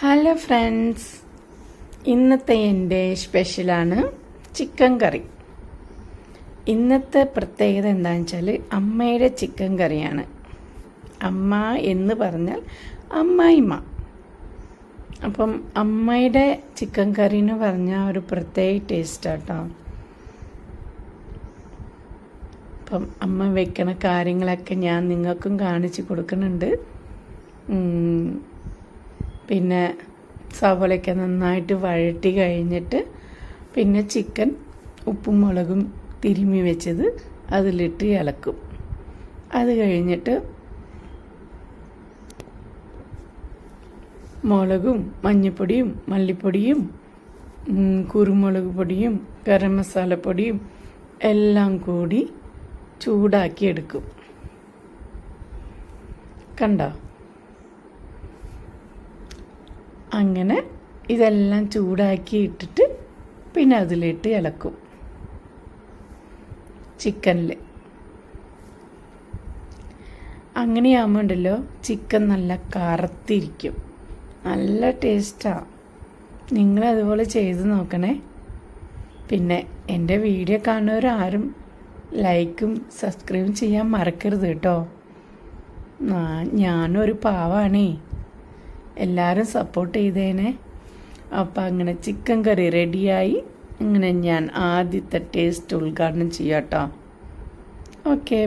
Hello friends ഇന്നത്തെ എന്റെ സ്പെഷ്യലാണ് ചിക്കൻ കറി ഇന്നത്തെ പ്രത്യേകത എന്താണെന്ന് വെച്ചാൽ അമ്മയുടെ ചിക്കൻ കറിയാണ് അമ്മ എന്ന് പറഞ്ഞാൽ അമ്മായിമ്മ. അപ്പം അമ്മയുടെ ചിക്കൻ കറി എന്ന് പറഞ്ഞാൽ ഒരു പ്രത്യേക ടേസ്റ്റാട്ടോ അപ്പം അമ്മ വെക്കണ കാര്യങ്ങളൊക്കെ ഞാൻ നിങ്ങൾക്കും കാണിച്ചു കൊടുക്കുന്നുണ്ട്. പിന്നെ സവളയൊക്കെ നന്നായിട്ട് വഴറ്റി കഴിഞ്ഞിട്ട് പിന്നെ ചിക്കൻ ഉപ്പും മുളകും തിരുമ്മി വെച്ചത് അതിലിട്ട് ഇളക്കും. അത് കഴിഞ്ഞിട്ട് മുളകും മഞ്ഞൾപ്പൊടിയും മല്ലിപ്പൊടിയും കുരുമുളക് പൊടിയും ഗരം മസാലപ്പൊടിയും എല്ലാം കൂടി ചൂടാക്കി എടുക്കും. കണ്ടോ? അങ്ങനെ ഇതെല്ലാം ചൂടാക്കി ഇട്ടിട്ട് പിന്നെ അതിലിട്ട് ഇളക്കും. ചിക്കനിൽ അങ്ങനെയാകുമ്പോൾ ഉണ്ടല്ലോ ചിക്കൻ നല്ല കറുത്തിരിക്കും. നല്ല ടേസ്റ്റാണ് നിങ്ങൾ അതുപോലെ ചെയ്ത് നോക്കണേ. പിന്നെ എന്റെ വീഡിയോ കാണുന്നവരാരും ലൈക്കും സബ്സ്ക്രൈബും ചെയ്യാൻ മറക്കരുത് കേട്ടോ. ഞാനൊരു പാവാണേ. എല്ലാവരും സപ്പോർട്ട് ചെയ്തേനെ. അപ്പം അങ്ങനെ ചിക്കൻ കറി റെഡിയായി അങ്ങനെ ഞാൻ ആദ്യത്തെ ടേസ്റ്റ് ഉദ്ഘാടനം ചെയ്യാം കേട്ടോ ഓക്കെ